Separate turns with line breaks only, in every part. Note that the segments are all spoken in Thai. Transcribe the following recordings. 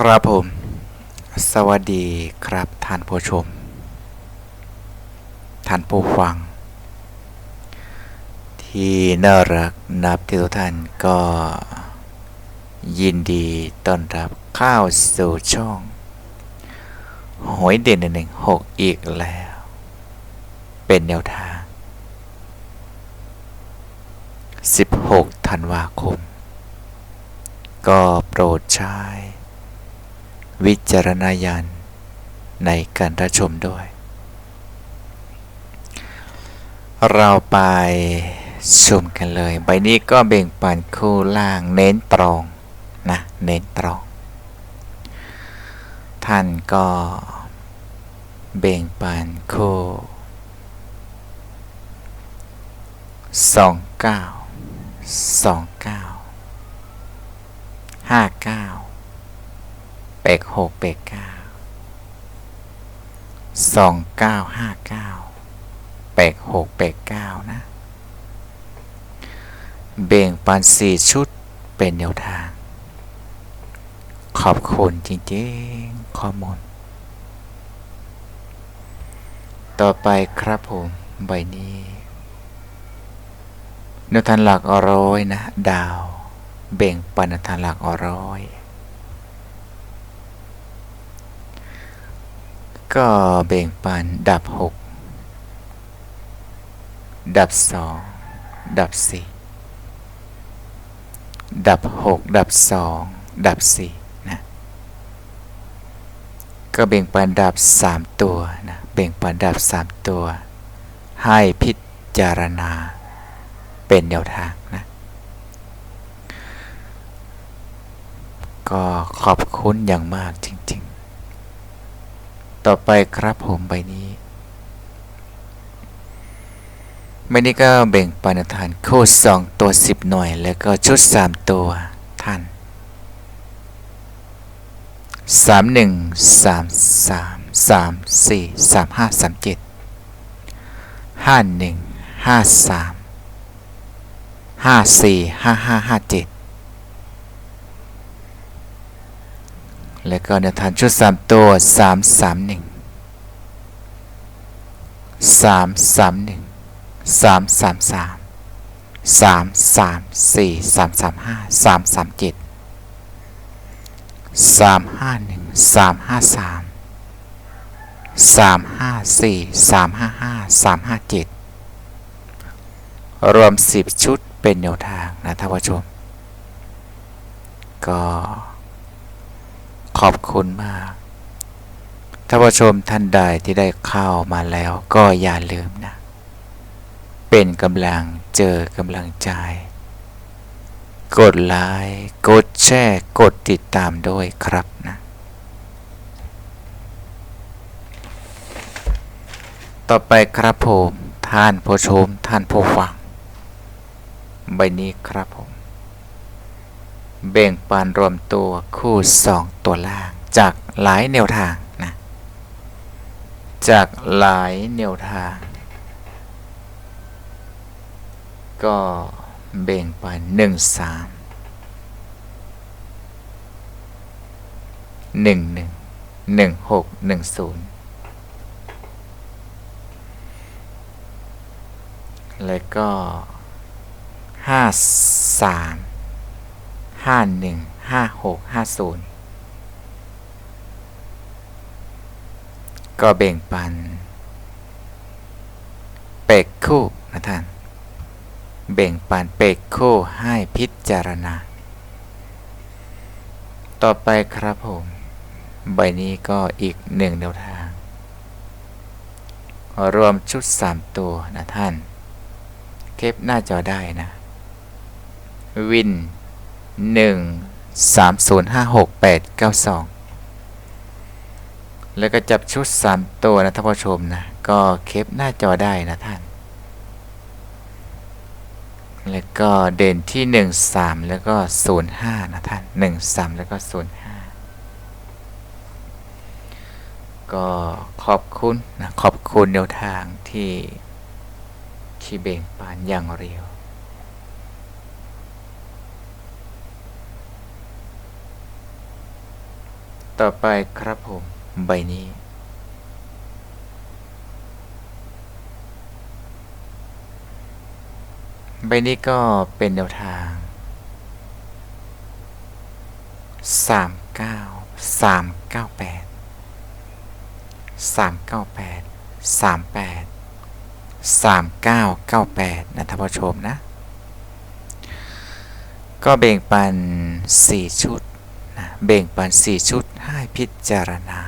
ครับผม สวัสดีครับท่านผู้ชม ท่านผู้ฟัง ที่น่ารักนับที่ทุกท่านก็ ยินดีต้อนรับเข้าสู่ช่องหวยเด่นหนึ่งหกอีกแล้ว เป็นแนวทาง 16 ธันวาคม ก็โปรดใช้ วิจารณญาณในการรับชมด้วย เราไปชมกันเลย ใบนี้ก็เบ่งปันคู่ล่างเน้นตรงนะเน้นตรง ท่านก็เบ่งปันคู่สองเก้าสองเก้าห้าเก้า เปกหกเปกเก้าสองเก้าห้าเก้าเปกหกเปกเก้านะ เบ่งปันสี่ชุดเป็นแนวทาง ขอบคุณจริงๆ ข้อมูล ต่อไปครับผมใบนี้นวทันหลักอร้อยนะ ดาว เบ่งปันนวทันหลักอร้อย ก็เบ่งปันดับหกดับสองดับสี่ดับหกดับสองดับสี่นะก็เบ่งปันดับสามตัวนะเบ่งปันดับสามตัว ให้พิจารณาเป็นแนวทางนะก็ขอบคุณอย่างมากจริง ๆ ต่อไปครับผมใบนี้ใบนี้ก็แบ่งปันทานโคู่สองตัวสิบหน่วย แล้วก็ชุดสามตัวท่านสามหนึ่งสามสามสามสี่สามห้าสามเจ็ดห้าหนึ่งห้าสามห้าสี่ห้าห้าห้าเจ็ด แล้วก็แนวทางชุดสามตัวสามสามหนึ่งสามสามหนึ่งสามสามสามสามสามสี่สามสามห้าสามสามเจ็ดสามห้าหนึ่งสามห้าสามสามห้าสี่สามห้าห้าสามห้าเจ็ดรวมสิบชุดเป็นแนวทางนะท่านผู้ชม ก็ อบคุณมากท่านผู้ชมท่านใดที่ได้เข้ามาแล้วก็อย่าลืมนะ เป็นกำลังเจอกำลังใจ กดไลค์กดแชร์กดติดตามด้วยครับนะต่อไปครับผม ท่านผู้ชมท่านผู้ฟัง ใบนี้ครับผม เบ่งปานรวมตัวคู่สองตัวล่าง จากหลายแนวทางนะจากหลายแนวทาง ก็เบ่งปานหนึ่งสามหนึ่งหนึ่งหนึ่งหกหนึ่งศูนย์แล้วก็ห้าสาม ห้าหนึ่งห้าหกห้าศูนย์ก็เบ่งปัน เปกคู่นะท่าน เบ่งปันเปกคู่ให้พิจารณา ต่อไปครับผม ใบนี้ก็อีกหนึ่งแนวทาง รวมชุด 3 ตัวนะท่านเก็บหน้าจอได้นะ วิน 1 3 0 5 6 8 9 2แล้วก็จับชุด 3 ตัวนะท่านผู้ชมนะ ก็เคปหน้าจอได้นะท่าน แล้วก็เด่นที่ 1 3 แล้วก็ 0 5 นะท่าน 1 3 แล้วก็ 0 5 ก็ขอบคุณนะ ขอบคุณแนวทางที่ที่เบ่งปานอย่างเร็ว ต่อไปครับผม ใบนี้ ใบนี้ก็เป็นแนวทางสามเก้าสามเก้าแปดสามเก้าแปดสามแปดสามเก้าเก้าแปดนะท่านผู้ชมนะ ก็เบ่งปันสี่ชุดนะเบ่งปันสี่ชุด พิจารณา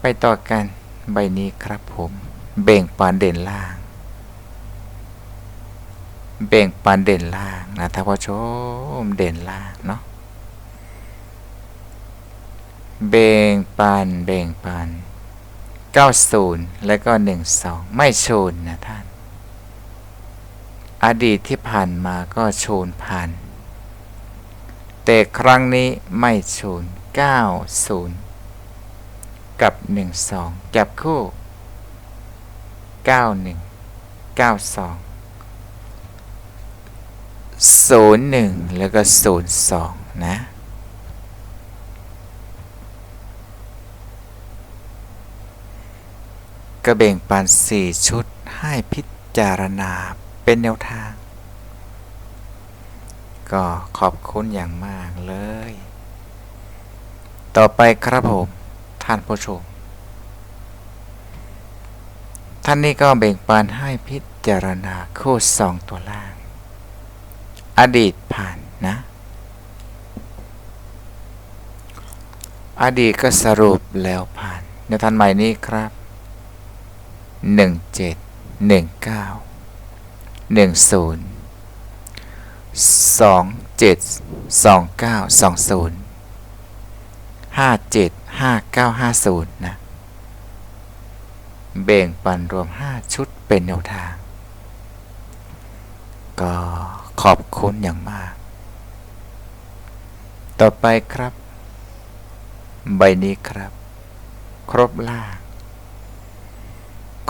ไปต่อกันใบนี้ครับผมเบ่งปันเด่นล่าง เบ่งปันเด่นล่างนะท่านผู้ชมเด่นล่างเนาะเบ่งปันเบ่งปัน90 แล้วก็ 12 ไม่ชนนะท่าน อดีตที่ผ่านมาก็โชนผ่าน แต่ครั้งนี้ไม่โชน90 กับ 12 จับคู่ 91 92 01 แล้วก็ 02 นะก็แบ่งปัน 4 ชุดให้พิจารณา เป็นแนวทาง ก็ขอบคุณอย่างมากเลย ต่อไปครับผม ท่านผู้ชม ท่านนี้ก็แบ่งปันให้พิจารณาคู่สองตัวล่าง อดีตผ่านนะ อดีตก็สรุปแล้วผ่านในท่านใหม่นี้ครับหนึ่งเจ็ด หนึ่งศูนย์สองเจ็ดสองเก้าสองศูนย์ห้าเจ็ดห้าเก้าห้าศูนย์นะแบ่งปันรวมห้าชุดเป็นแนวทาง ก็ขอบคุณอย่างมาก ต่อไปครับ ใบนี้ครับ ครบล่าง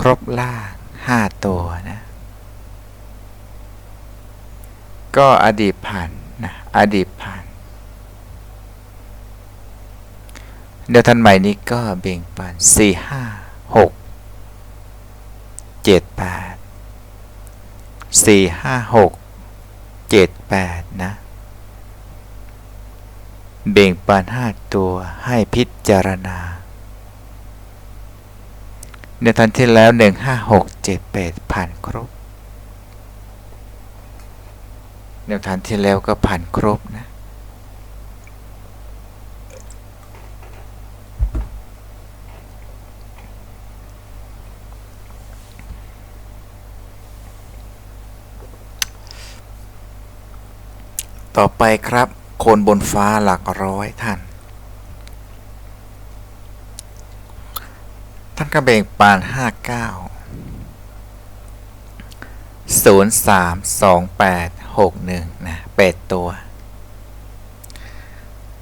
ครบล่างห้าตัวนะ ก็อดีตผ่านนะอดีตผ่าน เดี๋ยวท่านใหม่นี้ก็เบ่งปันสี่ห้าหกเจ็ดแปดสี่ห้าหกเจ็ดแปดนะเบ่งปันห้าตัวให้พิจารณา ในทันที่แล้วหนึ่งห้าหกเจ็ดแปดผ่านครบ ในวทันที่แล้วก็ผ่านครบนะ ต่อไปครับคนบนฟ้าหลักร้อยท่าน ท่านก็เบงปานห้าเก้าศูนย์สามสองแปดหกหนึ่งนะแปดตัว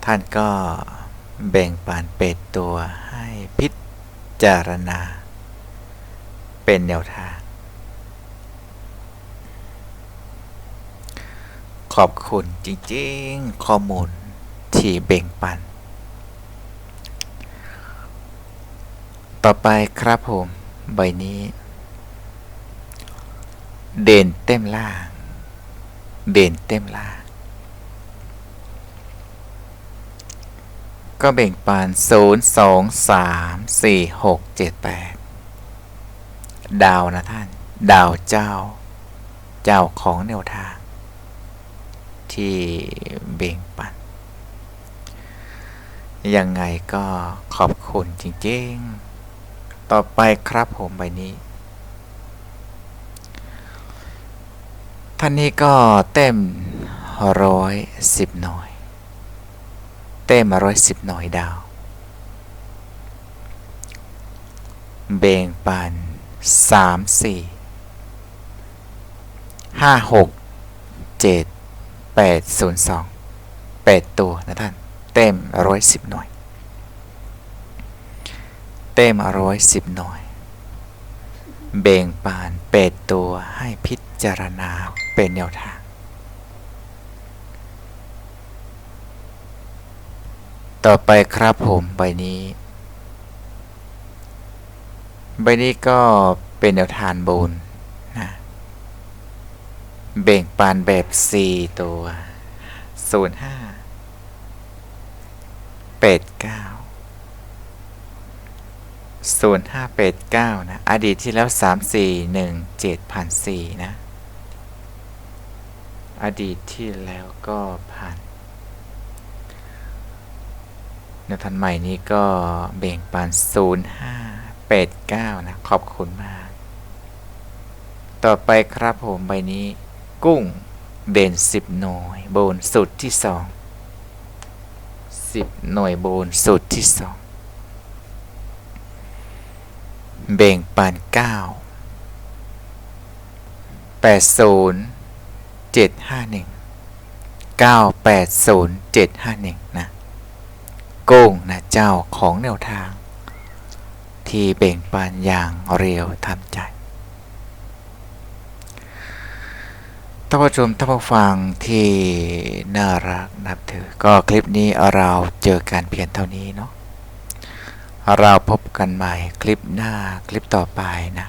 ท่านก็แบ่งปานเป็ดตัวให้พิจารณา เป็นแนวทาง ขอบคุณจริงๆ ข้อมูลที่แบ่งปัน ต่อไปครับผม ใบนี้ เด่นเต็มล่าง เด่นเต็มล่าง ก็แบ่งปัน0 2 3 4 6 7 8 ดาวนะท่าน ดาวเจ้า เจ้าของแนวทาง ที่เบ่งปัน ยังไงก็ขอบคุณจริง ๆ ต่อไปครับผมใบนี้ ท่านนี้ก็เต็มร้อยสิบหน่อยเต็มร้อยสิบหน่อยดาว เบ่งปันสามสี่ห้าหกเจ็ดแปดศูนย์สองแปดตัวนะท่าน เต็มร้อยสิบหน่วย เต็มร้อยสิบหน่วย เบ่งปานแปดตัวให้พิจารณา เป็นแนวทาง ต่อไปครับผมใบนี้ ใบนี้ก็เป็นแนวทางบนนะเบ่งปานแบบ 4 ตัว 05 89 0589 นะ อดีตที่แล้ว 341 7,004นะ อดีตที่แล้วก็ผ่านแนทันใหม่นี้ก็เบ่งปาน05เป็ด9นะ ขอบคุณมาก ต่อไปครับผมใบนี้ กุ้งเบน10 หน่วยโบนสุดที่ 2 10 หน่วยโบนสุดที่ 2 เบ่งปาน9 80 751 980 751 นะโก้งนะเจ้าของแนวทาง ที่เบ่งปานอย่างเรียวทำใจท่านผู้ชมท่านผู้ฟังที่น่ารักนับถือ ก็คลิปนี้เราเจอกันเพียงเท่านี้เนาะเราพบกันใหม่คลิปหน้าคลิปต่อไปนะ